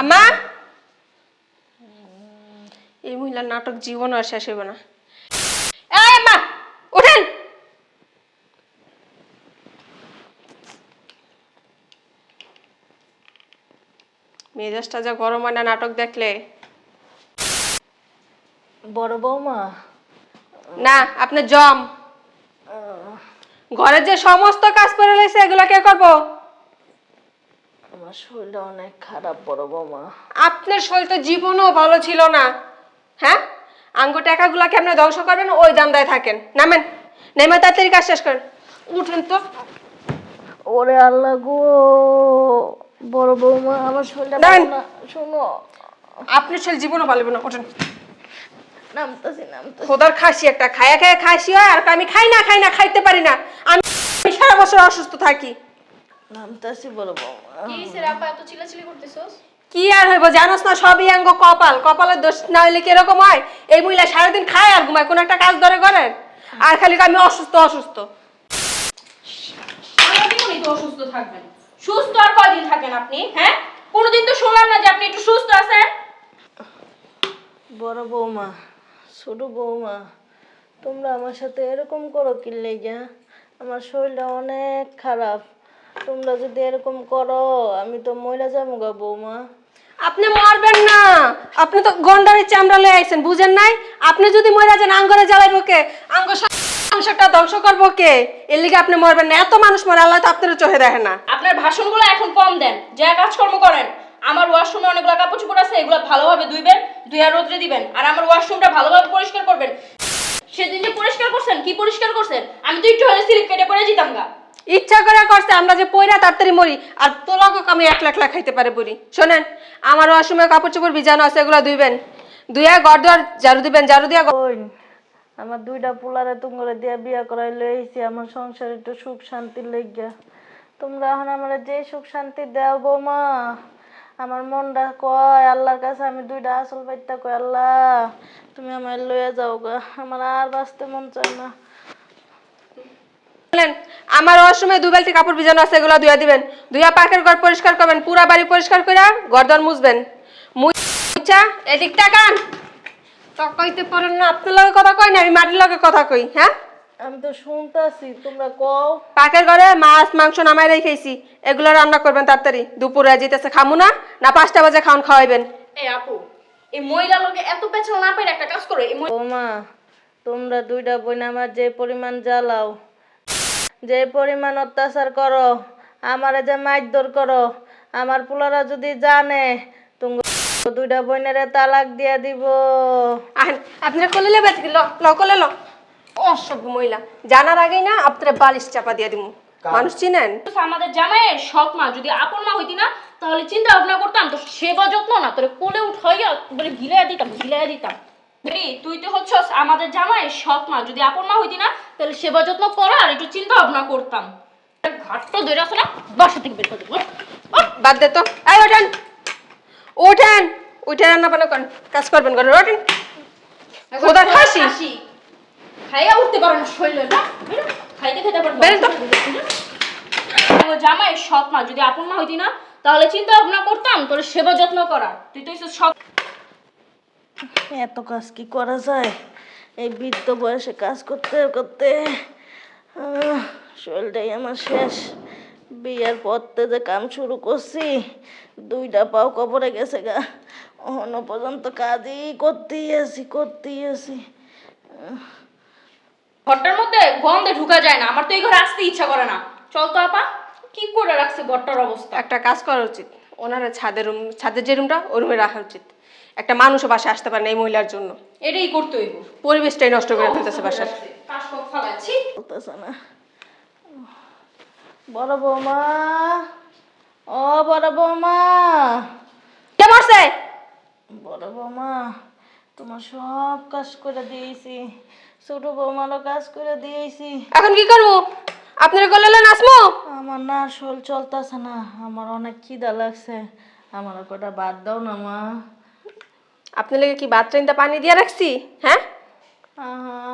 আম্মা? এই মহিলার নাটক জীবন আর শেষ হবে না। এই আম্মা ওঠেন মেজাজটা যা গরম হয় না নাটক দেখলে। বড় বৌমা। না আপনি জম। ঘরের যে সমস্ত কাজ করে রয়েছে এগুলো কে করব? আমার শরীরটা অনেক খারাপ বড় বৌমা। আপনার শরীর তো জীবনও ভালো ছিল না। হ্যাঁ? আঙ্গু টাকাগুলোকে আপনি ধ্বংস করবেন ওই দান্দায় থাকেন। নামেন। নেমে তাড়াতাড়ি কাজ শেষ করেন। উঠেন তো। ওরে আল্লাহ গো বড় বৌমা আমার শরীরটা। ভালো না শোনো। আপনার শরীর জীবনও ভালো না ওঠেন নামতাছি নামতাছি। খোদার খাসি একটা খায়া খায়া খাসি হয় আর আমি খাই না খাই না খাইতে পারি না। আমি আমি সারা বছর অসুস্থ থাকি। নামতাছি বড় বৌমা। কি স্যার আপা এত চিল্লাচিল্লি করতেছস? কি আর হইব জানোস না সবই আঙ্গ কপাল। কপালের দোষ না হইলে কীরকম হয়? এই মহিলা সারাদিন খায় আর ঘুমায় কোনো একটা কাজ ধরে করে আর খালি আমি অসুস্থ অসুস্থ। সারাদিনই তো অসুস্থ থাকবেন। সুস্থ আর কয়দিন থাকেন আপনি হ্যাঁ? কোনোদিন তো শুনলাম না যে আপনি একটু সুস্থ আছেন। বড় বৌমা ছোট বৌমা তোমরা আমার সাথে এরকম করো কি লেগা? আমার শরীরটা অনেক খারাপ। তোমরা যদি এরকম করো আমি তো মহিলা যাব গা বৌমা। আপনি মরবেন না। আপনি তো গন্ডারের চামড়া লয়ে আইছেন বুঝেন নাই? আপনি যদি মরে যান আঙ্গরে জ্বালাইবো কে? আঙ্গ সংসারটা ধ্বংস করব কে? এর লিগে আপনি মরবেন না। এত মানুষ মরে আল্লাহ তো আপনার চোখে দেখে না। আপনার ভাষণগুলো এখন কম দেন। যা কাজকর্ম করেন আমার ওয়াশরুমে অনেকগুলো কাপড় চোপড় আছে এগুলো ভালোভাবে ধুইবেন ধুইয়া রোদ্রে দিবেন। আর আমার ওয়াশরুমটা ভালোভাবে পরিষ্কার করবেন। সেদিন যে পরিষ্কার করছেন কি পরিষ্কার করছেন? আমি তো একটু হলে স্লিপ কেটে পড়ে যেতাম গা। ইচ্ছা করে করছে, আমরা যে পয়রা তাড়াতাড়ি মরি, আর তোলাকে আমি এক লাখ লাখ খাইতে পারে বলি শোনেন, আমার ওয়াশরুমে কাপড় চোপড় ভিজানো আছে, এগুলো ধুইবেন। ধুইয়া ঘর দুয়ার ঝাড়ু দিবেন, ঝাড়ু দিয়া আমার দুইটা পোলারে তুমরে দিয়া বিয়া করাই লইছি আমার সংসারে একটু সুখ শান্তি লেগা তোমরা এখন আমার যে সুখ শান্তি দাও বৌমা, আমার মনটা কয়, আল্লাহর কাছে আমি দুইটা আসল বাইটা কয়, আল্লাহ, তুমি আমার লইয়া যাও গা আমার আর বাঁচতে মন চায় না। আমার ওয়াশরুমে দু বালতি কাপড় ভিজানো আছে এগুলো ধুয়া দিবেন। ধুয়া পাকের ঘর পরিষ্কার করবেন পুরা বাড়ি পরিষ্কার করে ঘর দর মুছবেন মুচা এদিক তাকান তো কইতে পারেন না আপনার লগে কথা কই না আমি মাটির লগে কথা কই হ্যাঁ? আমি তো শুনতাছি তোমরা কও। পাকের ঘরে মাছ মাংস নামাই রেখেছি এগুলো রান্না করবেন তাড়াতাড়ি। দুপুরে যেতেছে খামু না না পাঁচটা বাজে খাওন খাওয়াইবেন। এই আপু এই মহিলা লোকে এত পেছাল না পাই একটা কাজ করো এই বৌমা তোমরা দুইটা বোন আমার যে পরিমাণ জ্বালাও। যে পরিমাণ অত্যাচার করো আমারে যে মারধর করো আমার পোলারা যদি জানে দুইটা বোনের তালাক দিয়া দিব। আপনারা কলে লেবে ল ল কলে ল। অসভ্য মহিলা। জানার আগেই না আপনারা বালিশ চাপা দিয়ে দিব মানুষ চিনেন? আমাদের জামাইয়ের সৎ মা যদি আপন মা হইতি না তাহলে চিন্তা ভাবনা করতাম তো সেবা যত্ন না তোরে কোলে উঠাইয়া বলে গিলাইয়া দিতাম গিলাইয়া দিতাম। বেরি, তুই তো হচ্ছস আমাদের জামাই সৎ মা যদি আপন মা হইতি না তাহলে সেবা যত্ন করা আর একটু চিন্তা ভাবনা করতাম। ঘাটটা ধরে আসো না বাসা থেকে বের করে দেবো। বাদ দে তো। ওঠেন। ওঠেন। রান্না বান্না করেন কাজ করবেন ঘরে ওঠেন। খাসি খাইয়া উঠতে পারো না শরীর না খাইতে খেতে পারো বেরো তো। জামাই সৎ মা যদি আপন মা হইতি না তাহলে চিন্তা ভাবনা করতাম তোর সেবা যত্ন করা। তুই তো সৎ এত কাজ কি করা যায়? এই বৃদ্ধ বয়সে কাজ করতে করতে শরীরটাই আমার শেষ। বিয়ের পরতে যে কাম শুরু করছি দুইটা পাও কবরে গেছে গা। অহনো পর্যন্ত কাজই করতেই আছি করতেই আছি। ঘরটার মধ্যে গন্ধে ঢুকা যায় না আমার তো এই ঘরে আসতে ইচ্ছা করে না। চল তো আপা কি করে রাখছে ঘরটার অবস্থা? একটা কাজ করা উচিত। ওনারা ছাদের রুম ছাদের যে রুমটা ওই রুমে রাখা উচিত। একটা মানুষও বাসা আসতে পারে না এই মহিলার জন্য। এটাই করতে হইব। পরিবেশটাই নষ্ট করে ফেলতেছে বাসার বলতেছে না। বড় বৌমা ও বড় বৌমা। কে মরছে? বড় বৌমা তোমার সব কাজ করে দিয়েছি। ছোট বৌমারও কাজ করে দিয়েছি। এখন কি করব? আপনারা করলে নাচমো আমার না শোল চলতেছে না আমার অনেক খিদা লাগছে। আমার কটা বাদ দাও না মা। আপনি লেগে কি বাথরুমটা পানি দিয়ে রাখছি? হ্যাঁ?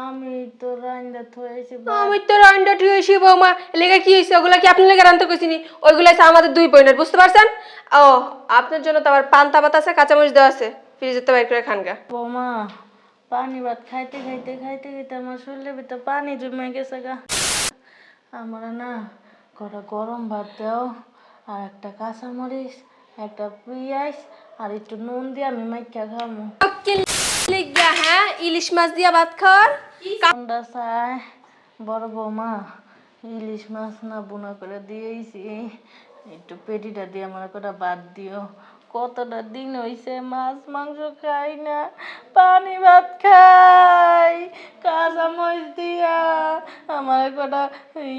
আমি তো থয়েছি আমি বৌমা। লেগে কি হয়েছে ওগুলা কি আপনি লেগে রান্না ওইগুলো আছে আমাদের দুই বোনের বুঝতে পারছেন? ও আপনার জন্য তো আবার পান্তা ভাত আছে কাঁচামরিচ দেওয়া আছে। ফ্রিজে তো বাইর করে খানগা বৌমা পানি ভাত খাইতে খাইতে খাইতে খাইতে আমার ভিতরে পানি জমে গেছে গা। আমার না কটা গরম ভাত দাও আর একটা কাঁচামরিচ একটা পেঁয়াজ আর একটু নুন দিয়ে আমি মাইকা খামো। লিগা হ্যাঁ? ইলিশ মাছ দিয়া ভাত খাওয়ার? ঠান্ডা চাই বড় বৌমা ইলিশ মাছ না বোনা করে দিয়েছি। একটু পেটিটা দিয়ে আমার কটা বাদ দিও। কতটা দিন হইছে মাছ মাংস খাই না পানি ভাত খাই কাঁচা মরিচ দিয়া। আমার কটা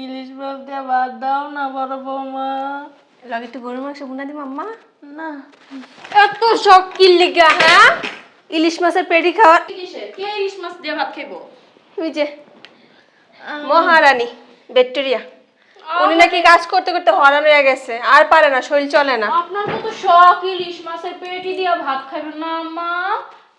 ইলিশ মাছ দিয়া ভাত দাও না বড় বৌমা। লগে একটু গরু মাংস বুনা দি মাম্মা না। এত শখ কি লিগা? হ্যাঁ? ইলিশ মাছের পেটি খাওয়ার। কিসের? কে ইলিশ মাছ দিয়ে ভাত খাইবো? ওই যে মহারানী উনি নাকি কাজ করতে করতে হরান হয়ে গেছে। আর পারে না শরীর চলে না। আপনার শখ ইলিশ মাছের পেটি দিয়ে ভাত খাবেন না মা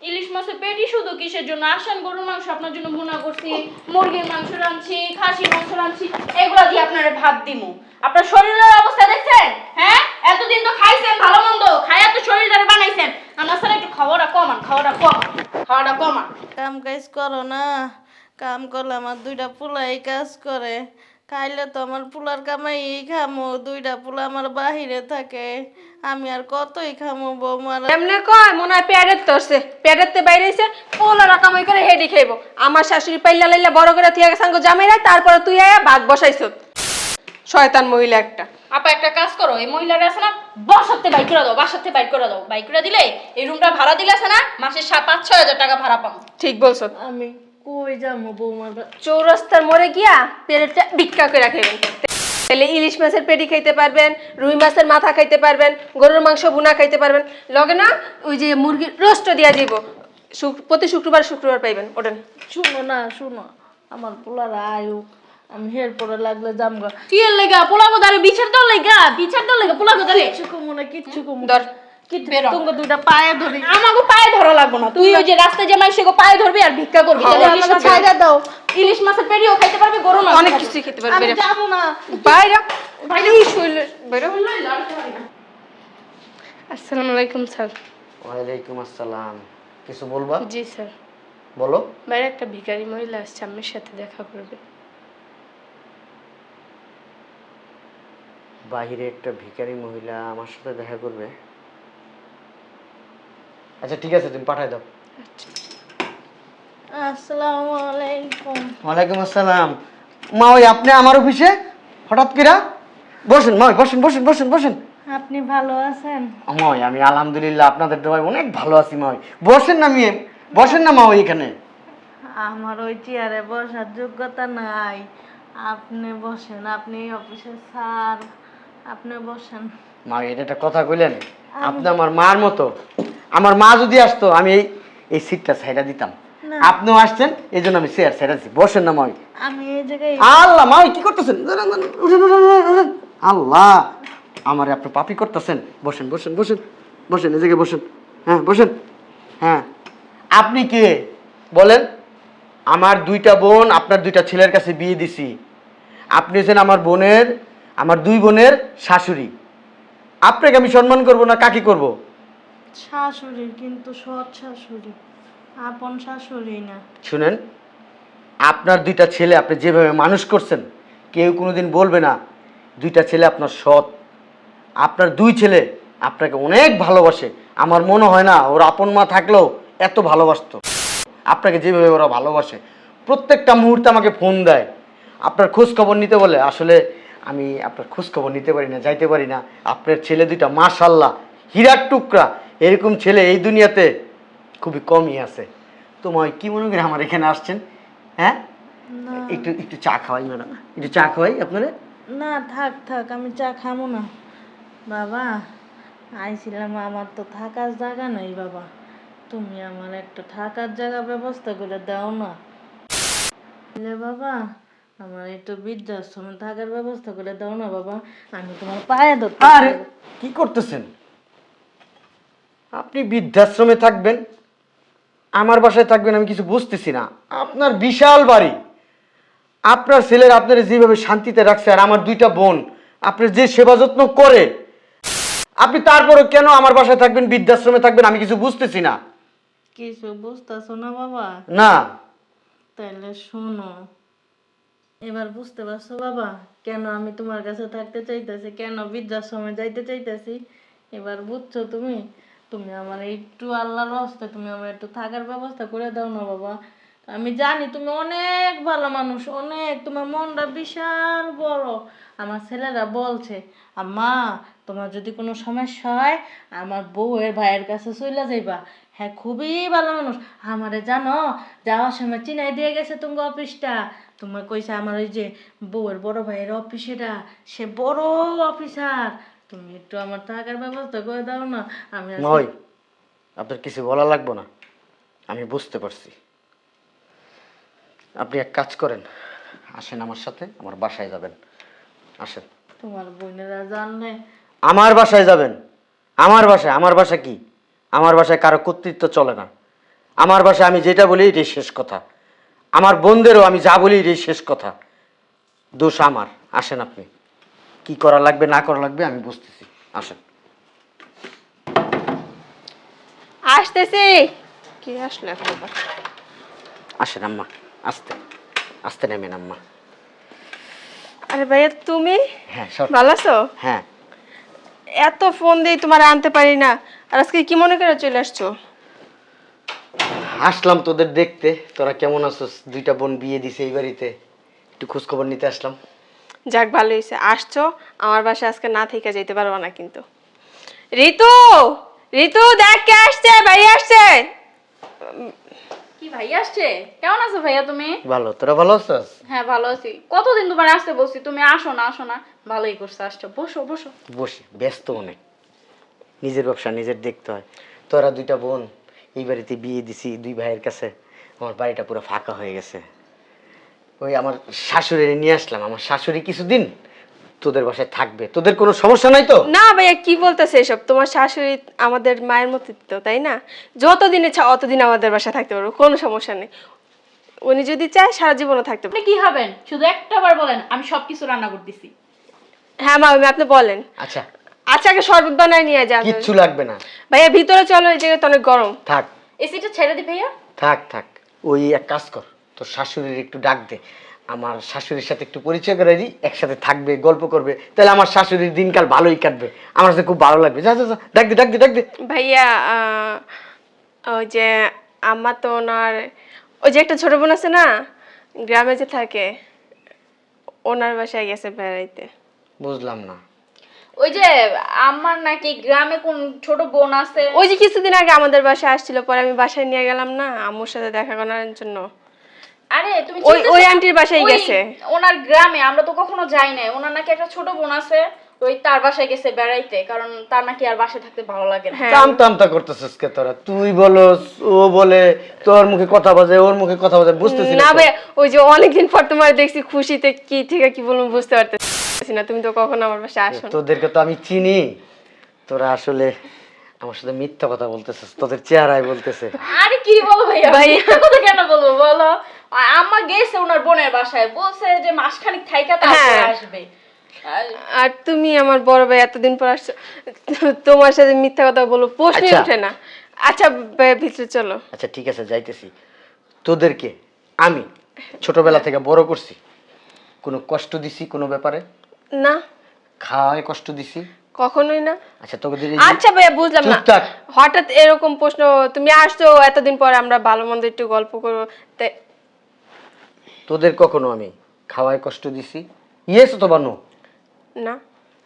ইলিশ মাছের পেটি শুধু কিসের জন্য? আসেন গরুর মাংস আপনার জন্য ভুনা করছি মুরগির মাংস রাঁধছি খাসির মাংস রাঁধছি এগুলা দিয়ে আপনার ভাত দিমু। আপনার শরীরের অবস্থা দেখছেন? হ্যাঁ? এতদিন তো খাইছেন ভালো মন্দ। খাইয়া তো শরীরটারে বানাইছেন। আমার স্যার একটু খাওয়াটা কমান খাওয়াটা কমান খাওয়াটা কমান। কাম কাজ করো না। কাম করলে আমার দুইটা পোলা এই কাজ করে। খাইলে তো আমার পোলার কামাই খামো দুইটা পোলা আমার বাহিরে থাকে। আমি আর কতই খামো বৌমার এমনি কয় মনে হয় প্যাডের তোরছে। প্যাডের তে বাইরেছে পোলারা কামাই করে হেডি খাইবো। আমার শাশুড়ি পাইলা লাইলা বড় করে থিয়া গেছে জামাইরা তারপরে তুই আয়া ভাত বসাইছ। শয়তান মহিলা একটা। আপা একটা কাজ করো এই মহিলারা আছে না বাসাতে বাইক করে দাও বাসাতে বাইক করে দাও। বাইক করে দিলে এই রুমটা ভাড়া দিলে আছে না মাসে সাত পাঁচ ছয় হাজার টাকা ভাড়া পাবো। ঠিক বলছো। আমি কই যাব বৌমার চৌরাস্তার মোড়ে গিয়া পেরেটটা ভিক্ষা করে খাইবেন তাহলে ইলিশ মাছের পেটি খাইতে পারবেন রুই মাছের মাথা খাইতে পারবেন গরুর মাংস বুনা খাইতে পারবেন। লগে না ওই যে মুরগির রোস্ট দিয়া দিব। প্রতি শুক্রবার শুক্রবার পাইবেন ওঠেন। শুনো না শুনো। আমার পোলার আয়ুক। আমি হের পরে লাগলে জামগা। কি এর লেগা? পোলা গোদারে বিচার দাও লেগা? দাও লেগা? পোলা গোদারে কিচ্ছু কমু না কিচ্ছু কমু ধর তোমাকে দুইটা পায়ে ধরি। আমাকে পায়ে ধরা লাগবো না। তুই ওই যে রাস্তায় যে মাইসে পায়ে ধরবি আর ভিক্ষা করবি তাহলে ইলিশ আমাকে মাছের- ছাইড়া দাও। ইলিশ মাছের পেটিও খাইতে পারবি গরু অনেক কিছুই খেতে পারবে আমি যাব না। বাইরে বাইরে শরীরে বাইরে আসসালামু আলাইকুম স্যার। ওয়ালাইকুম আসসালাম। কিছু বলবা? জি স্যার। বলো। বাইরে একটা ভিখারি মহিলা আসছে আম্মের সাথে দেখা করবে। বাহিরে একটা ভিখারি মহিলা আমার সাথে দেখা করবে। আচ্ছা ঠিক আছে তুমি পাঠাই দাও। আসসালামু আলাইকুম। ওয়ালাইকুম আসসালাম। মা ওই আপনি আমার অফিসে? হঠাৎ কিরা? বসেন মা ওই বসেন বসেন বসেন বসেন। আপনি ভালো আছেন? আমি আলহামদুলিল্লাহ আপনাদের দোয়ায় অনেক ভালো আছি মা। বসেন না মেয়ে। বসেন না মা এখানে। আমার ওই চেয়ারে বসার যোগ্যতা নাই। আপনি বসেন আপনি অফিসের স্যার। আপনি বসেন। মা এটা একটা কথা কইলেন? আপনি আমার মার মতো। আমার মা যদি আসতো আমি এই এই সিটটা সাইডা দিতাম। আপনিও আসছেন এই জন্য আমি চেয়ার সাইডা দিচ্ছি বসেন না মা। আমি এই জায়গায় আল্লাহ মা কি করতেছেন। আল্লাহ আমার আপনি পাপি করতেছেন। বসেন বসেন বসেন বসেন এই জায়গায় বসেন। হ্যাঁ বসেন। হ্যাঁ। আপনি কে? বলেন। আমার দুইটা বোন আপনার দুইটা ছেলের কাছে বিয়ে দিছি। আপনি হচ্ছেন আমার বোনের আমার দুই বোনের শাশুড়ি। আপনাকে আমি সম্মান করব না কাকে করব? শাশুড়ি কিন্তু সৎ শাশুড়ি। আপন শাশুড়ি না। শুনেন আপনার দুইটা ছেলে আপনি যেভাবে মানুষ করছেন কেউ কোনোদিন বলবে না দুইটা ছেলে আপনার সৎ। আপনার দুই ছেলে আপনাকে অনেক ভালোবাসে। আমার মনে হয় না ওর আপন মা থাকলেও এত ভালোবাসতো। আপনাকে যেভাবে ওরা ভালোবাসে প্রত্যেকটা মুহূর্তে আমাকে ফোন দেয়। আপনার খোঁজ খবর নিতে বলে আসলে আমি আপনার খোঁজখবর নিতে পারি না যাইতে পারি না। আপনার ছেলে দুইটা মাশাল্লাহ হীরার টুকরা। এরকম ছেলে এই দুনিয়াতে খুবই কমই আছে। তোমায় কি মনে করে আমার এখানে আসছেন? হ্যাঁ? একটু একটু চা খাওয়াই ম্যাডাম। একটু চা খাওয়াই আপনারা? না থাক থাক আমি চা খামো না। বাবা আইছিলাম আমার তো থাকার জায়গা নাই বাবা। তুমি আমার একটা থাকার জায়গা ব্যবস্থা করে দাও না। বাবা আমার একটু বৃদ্ধাশ্রমে থাকার ব্যবস্থা করে দাও না বাবা। আমি তোমার পায়ে ধরতে আরে কি করতেছেন? আপনি বৃদ্ধাশ্রমে থাকবেন আমার বাসায় থাকবেন আমি কিছু বুঝতেছি না। আপনার বিশাল বাড়ি। আপনার ছেলের আপনার যেভাবে শান্তিতে রাখছে আর আমার দুইটা বোন আপনার যে সেবা যত্ন করে আপনি তারপরে কেন আমার বাসায় থাকবেন বৃদ্ধাশ্রমে থাকবেন আমি কিছু বুঝতেছি না। কিছু বুঝতেছো না বাবা? না। তাইলে শোনো এবার বুঝতে পারছ, বাবা? কেন আমি তোমার কাছে থাকতে চাইতেছি? কেন বৃদ্ধাশ্রমে যাইতে চাইতেছি? এবার বুঝছ তুমি? তুমি আমার একটু আল্লাহর হস্তে, তুমি আমার একটু থাকার ব্যবস্থা করে দাও না, বাবা। আমি জানি তুমি অনেক ভালো মানুষ, অনেক। তোমার মনটা বিশাল বড়। আমার ছেলেরা বলছে, আম্মা তোমার যদি কোনো সমস্যা হয় আমার বউয়ের ভাইয়ের কাছে চলে যাইবা। হ্যাঁ খুবই ভালো মানুষ। আমারে জানো যাওয়ার সময় চিনাই দিয়ে গেছে তুমি অফিসটা। তোমার কইছে আমার ওই যে বউয়ের বড় ভাইয়ের অফিস এটা। সে বড় অফিসার। তুমি একটু আমার থাকার ব্যবস্থা করে দাও না। আমি নয় আপনার কিছু বলা লাগবে না। আমি বুঝতে পারছি। আপনি এক কাজ করেন আসেন আমার সাথে আমার বাসায় যাবেন। আসেন। তোমার বোনেরা জানলে আমার বাসায় যাবেন। আমার বাসায় আমার বাসা কি? আমার বাসায় কারও কর্তৃত্ব চলে না। আমার বাসায় আমি যেটা বলি এটাই শেষ কথা। আমার বোনদেরও আমি যা বলি এটাই শেষ কথা। দোষ আমার। আসেন আপনি। কি করা লাগবে না করা লাগবে আমি বুঝতেছি। আসেন। আসতেছি। কি আসলো? আসেন আম্মা আসতে আসতে নেমেন আম্মা। আরে ভাইয়া তুমি? হ্যাঁ ভালো আছো? হ্যাঁ। এত ফোন দিয়ে তোমার আনতে পারি না। আর আজকে কি মনে করে চলে আসছো? আসলাম তোদের দেখতে। তোরা কেমন আছোস? দুইটা বোন বিয়ে দিছে এই বাড়িতে। একটু খোঁজখবর নিতে আসলাম। যাক ভালো হয়েছে। আসছো আমার বাসায় আজকে না থেকে যেতে পারব না কিন্তু। ঋতু! ঋতু দেখ কে আসছে ভাই আসছে! কি ভাইয়া আসছে? কেমন আছো ভাইয়া তুমি? ভালো তোরা ভালো আছিস? হ্যাঁ ভালো আছি। কতদিন তোমার আসতে বলছি? তুমি আসো না আসো না। ভালোই করছ আসছো। বসো বসো। বসে ব্যস্ত অনেক। নিজের ব্যবসা নিজের দেখতে হয়। তোরা দুইটা বোন এই বাড়িতে বিয়ে দিছি দুই ভাইয়ের কাছে। আমার বাড়িটা পুরো ফাঁকা হয়ে গেছে। ওই আমার শাশুড়ি নিয়ে আসলাম। আমার শাশুড়ি কিছুদিন তোদের বাসায় থাকবে। তোদের কোনো সমস্যা নাই তো? না ভাইয়া কি বলতেছে এসব? তোমার শাশুড়ি আমাদের মায়ের মতো তো তাই না? যতদিন ইচ্ছা অতদিন আমাদের বাসায় থাকতে পারব কোনো সমস্যা নেই। উনি যদি চায় সারা জীবনও থাকতে পারবে। আপনি কি হবেন শুধু একটা বার বলেন আমি সবকিছু রান্না করতেছি। হ্যাঁ মামি আপনি বলেন। আচ্ছা। আচ্ছা আগে শরবত বানায় নিয়ে যান। কিচ্ছু লাগবে না। ভাইয়া ভিতরে চলো এই জায়গায় তো অনেক গরম। থাক। এসিটা ছেড়ে দি ভাইয়া। থাক থাক। ওই এক কাজ কর তোর শাশুড়ির একটু ডাক দে। আমার শাশুড়ির সাথে একটু পরিচয় করে দিই একসাথে থাকবে গল্প করবে। তাহলে আমার শাশুড়ির দিনকাল ভালোই কাটবে। আমার কাছে খুব ভালো লাগবে। যা যা যা ডাক দে ডাক দে ডাক দে। ভাইয়া ওই যে আমার তো ওনার ওই যে একটা ছোট বোন আছে না গ্রামে যে থাকে ওনার বাসায় গেছে বেড়াইতে। বুঝলাম না। ওই যে আমার নাকি গ্রামে কোন ছোট বোন আছে? ওই যে কিছুদিন আগে আমাদের বাসায় আসছিল পরে আমি বাসায় নিয়ে গেলাম না আম্মুর সাথে দেখা করার জন্য। আরে তুমি ওই ওই আন্টির বাসায় গেছে। ওনার গ্রামে আমরা তো কখনো যাই নাই। ওনার নাকি একটা ছোট বোন আছে ওই তার বাসায় গেছে বেড়াইতে কারণ তার নাকি আর বাসায় থাকতে ভালো লাগে না। হ্যাঁ। কাম তামতা করতেছিস কে তোরা? তুই বলস ও বলে তোর মুখে কথা বাজে ওর মুখে কথা বাজে বুঝতেছি না। ওই যে অনেকদিন পর তোমার দেখছি খুশিতে কি থেকে কি বলব বুঝতে পারতেছি না। তুমি তো কখনো আমার বাসায় আসো তোদেরকে তো আমি চিনি। তোরা আসলে আমার সাথে মিথ্যা কথা বলতেছিস তোদের চেহারায় বলতেছে। আরে কি বলো ভাইয়া? ভাইয়া। মিথ্যা কথা কেন বলব বলো? আম্মা গেছে ওনার বোনের বাসায় বলছে যে মাসখানিক থাইকা তারপরে হ্যাঁ। আসবে। আর- তুমি আমার বড় ভাই এতদিন পর আসছো তোমার সাথে মিথ্যা কথা বলো প্রশ্নই আচ্ছা। ওঠে না। আচ্ছা ভিতরে চলো। আচ্ছা ঠিক আছে যাইতেছি। তোদেরকে আমি ছোটবেলা থেকে বড় করছি। কোনো কষ্ট দিছি কোনো ব্যাপারে? না। খাওয়ায় কষ্ট দিছি? কখনোই না। আচ্ছা তোদের এই আচ্ছা ভাইয়া বুঝলাম না। হঠাৎ এরকম প্রশ্ন তুমি আসছো এতদিন পর আমরা ভালো মন্দ একটু গল্প করব। তাই তোদের কখনো আমি খাওয়ায় কষ্ট দিছি? ইয়েস অথবা নো না।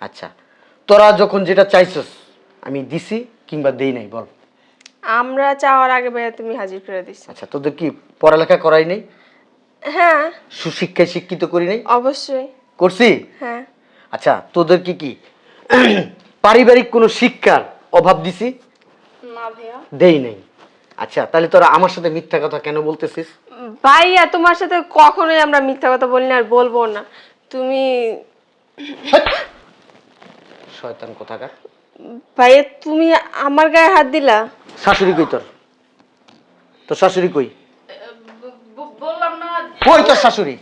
আচ্ছা তোরা যখন যেটা চাইছস আমি দিছি কিংবা দেই নাই বল। আমরা চাওয়ার আগে ভাইয়া তুমি হাজির করে দিছো। আচ্ছা তোদের কি পড়ালেখা করাই নাই? হ্যাঁ। সুশিক্ষায় শিক্ষিত করি নাই? অবশ্যই। করছি? হ্যাঁ। আচ্ছা তোদের কি কি? পারিবারিক কোনো শিক্ষার অভাব দিছি? না ভাইয়া। দেই নাই। আচ্ছা তাহলে তোরা আমার সাথে মিথ্যা কথা কেন বলতেছিস? ভাইয়া তোমার সাথে কখনোই আমরা মিথ্যা কথা বলি না আর বলব না। তুমি শয়তান কোথাকার? ভাইয়া তুমি আমার গায়ে হাত দিলা? শাশুড়ি কই তোর? তোর শাশুড়ি কই? বললাম না। কই তোর শাশুড়ি?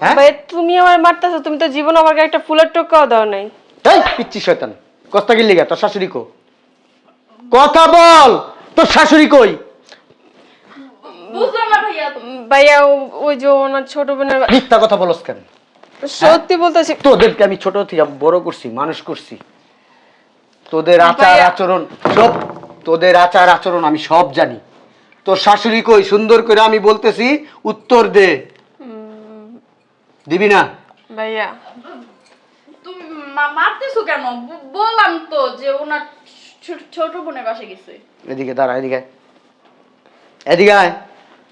হ্যাঁ? ভাই তুমি আমার মারতেছো তুমি তো জীবন আমার গায়ে একটা ফুলের টোকাও দাও নাই। এই পিচ্ছি শয়তান কস্তা গিল্লি গা তোর শাশুড়ি কো? কথা বল তোর শাশুড়ি কই? বুঝলাম না ভাইয়া ওই যে ওনার ছোট বোনের মিথ্যা কথা বলস কেন? সত্যি বলতেছি। তোদেরকে আমি ছোট থেকে বড় করছি মানুষ করছি। তোদের আচার আচরণ সব তোদের আচার আচরণ আমি সব জানি। তোর শাশুড়ি কই? সুন্দর করে আমি বলতেছি উত্তর দে। দিবি না? ভাইয়া। তুমি মারতেছো কেন? বললাম তো যে ওনার ছোট বোনের বাসে গেছে। এদিকে দাঁড়া এদিকে এদিকে আয়।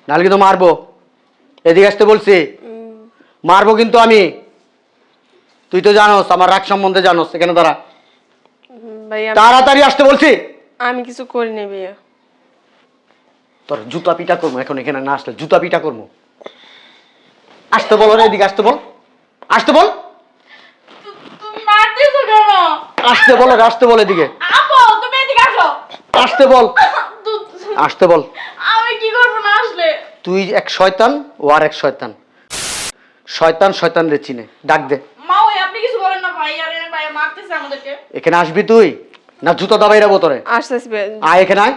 নাহলে কিন্তু মারবো। এদিকে আসতে বলছি। মারবো কিন্তু আমি। তুই তো জানোস আমার রাগ সম্বন্ধে জানোস। এখানে দাঁড়া। ভাইয়া তাড়াতাড়ি আসতে বলছি। আমি কিছু করিনি ভাইয়া। তোর জুতা পিটা করব এখন এখানে না আসলে জুতা পিটা করব। আসতে বল রে এদিকে আসতে বল। আসতে বল। আসতে বল আসতে বল এদিকে। আপো তুমি এদিকে আসো। আসতে বল। আসতে বল। আমি কি করব না আসলে? তুই এক শয়তান ও আর এক শয়তান। শয়তান শয়তান রে চিনে। ডাক দে। মা ওই আপনি কিছু বলেন না ভাই আরে ভাই মারতেছে আমাদেরকে। এখানে আসবি তুই? না জুতো দাবাই রাবো তোরে আসতেছি আয় এখানে আয়।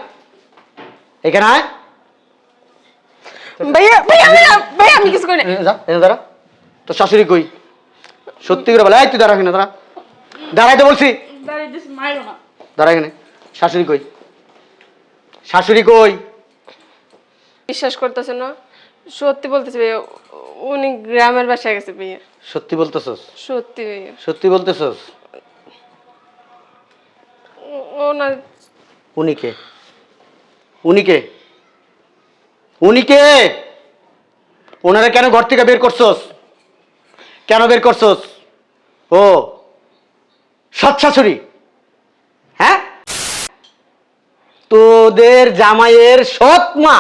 এখানে আয়। ভাইয়া ভাইয়া আমি না- ভাইয়া আমি কিছু করিনি এনে যা এনে দাঁড়া। তোর শাশুড়ি কই? সত্যি করে বলে এই তুই দাঁড়া এখানে দাঁড়া। দাঁড়াইতে বলছি। দিস মারো না। দাঁড়া এখানে। শাশুড়ি কই? শাশুড়ি কই? বিশ্বাস করতেছে না। সত্যি বলতেছে ভাইয়া উনি গ্রামের বাসায় গেছে ভাইয়া। সত্যি বলতেছস? সত্যি ভাইয়া। সত্যি বলতেছস? ও- ওনার উনি কে? উনি কে? উনি কে? ওনারা কেন ঘর থেকে বের করছস? কেন বের করছস? ও সৎ শাশুড়ি হ্যাঁ তোদের জামাইয়ের সৎ মা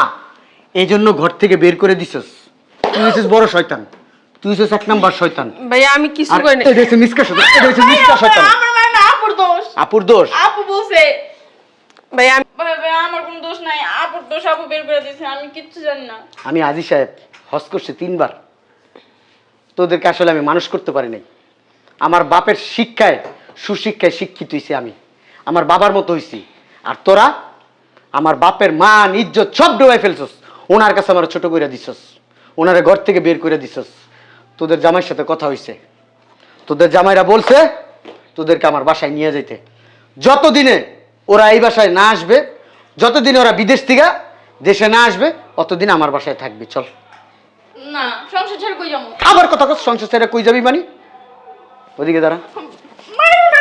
এই জন্য ঘর থেকে বের করে দিছস। তুই হচ্ছিস বড় শয়তান। তুই হচ্ছিস এক নাম্বার শয়তান। ভাইয়া আমি কিছু আর করিনি এটা হচ্ছে মিসকা শয়তান এটা হচ্ছে মিসকা শয়তান। আমার মানে আপুর দোষ। আপুর দোষ? আপু বলছে। ভাইয়া আমি ভাই ভাই আমার কোনো দোষ নাই। আপুর দোষ আপু বের করে দিয়েছে আমি কিচ্ছু জানি না। আমি আজি সাহেব হজ করছি তিনবার। তোদেরকে আসলে আমি মানুষ করতে পারি নাই। আমার বাপের শিক্ষায় সুশিক্ষায় শিক্ষিত হইছি আমি। আমার বাবার মতো হইছি। আর তোরা আমার বাপের মান ইজ্জত সব ডোবাই ফেলছস। ওনার কাছে আমার ছোট করে দিছস। ওনারে ঘর থেকে বের করে দিছস। তোদের জামাইয়ের সাথে কথা হইছে। তোদের জামাইরা বলছে তোদেরকে আমার বাসায় নিয়ে যেতে যতদিনে ওরা এই বাসায় না আসবে যতদিনে ওরা বিদেশ থেকে দেশে না আসবে অতদিন আমার বাসায় থাকবি চল। না সংসার ছেড়ে কই যাব? আবার কথা কস সংসার ছেড়ে কই যাবি মানি? ওদিকে দাঁড়া।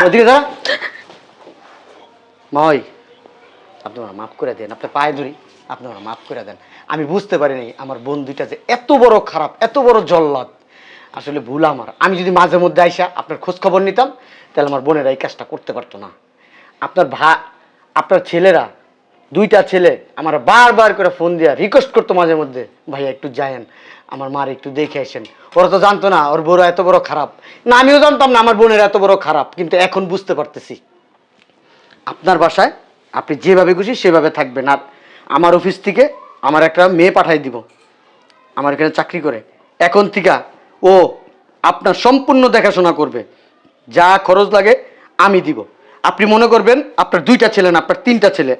ওদিকে দাঁড়া। মাই আপনারা মাফ করে দেন, আপনার পায়ে ধরি, আপনারা মাফ করে দেন। আমি বুঝতে পারিনি আমার বোন দুইটা যে এত বড় খারাপ, এত বড় জল্লাদ। আসলে ভুল আমার। আমি যদি মাঝে মধ্যে আইসা আপনার খোঁজ খবর নিতাম, তাহলে আমার বোনেরা এই কাজটা করতে পারতো না। আপনার ভা, আপনার ছেলেরা, দুইটা ছেলে, আমার বারবার করে ফোন দিয়া রিকোয়েস্ট করতো মাঝে মধ্যে, ভাইয়া, একটু যায়েন, আমার মার একটু দেখে আসেন। ওরা তো জানতো না, ওর বড় এত বড় খারাপ। না, আমিও জানতাম না, আমার বোনের এত বড় খারাপ, কিন্তু এখন বুঝতে পারতেছি। আপনার বাসায় আপনি যেভাবে খুশি সেভাবে থাকবেন। আর আমার অফিস থেকে আমার একটা মেয়ে পাঠাই দিব। আমার এখানে চাকরি করে। এখন থেকে ও আপনার সম্পূর্ণ দেখাশোনা করবে। যা খরচ লাগে আমি দিব। আপনি মনে করবেন আপনার দুইটা ছেলে না, আপনার তিনটা ছেলে।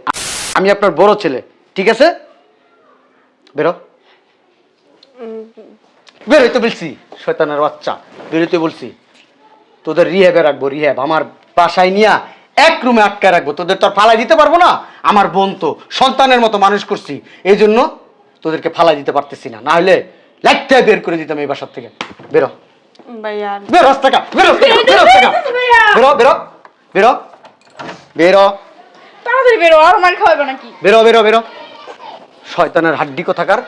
আমি আপনার বড় ছেলে। ঠিক আছে? বেরো। বেরোইতে বলছি। শয়তানের বাচ্চা। বেরোইতে বলছি। তোদের রিহ্যাবে রাখব, রিহ্যাব। আমার বাসায় নিয়ে এক রুমে আটকায় রাখব। তোদের তো আর ফালাই দিতে পারব না। আমার বোন তো সন্তানের মতো মানুষ করছি। এই জন্য তোদেরকে ফালাই দিতে পারতেছি না। না হলে লাইটটা বের করে দিতাম এই বাসার থেকে। বেরো। ভাইয়া। বেরো রাস্তা বেরো বেরো বেরো রাস্তা। বেরো। বেরো বেরো বেরো। তাড়াতাড়ি বেরো আর মার খাওয়াবে নাকি? বেরো বেরো বেরো। শয়তানের হাড্ডি কোথাকার?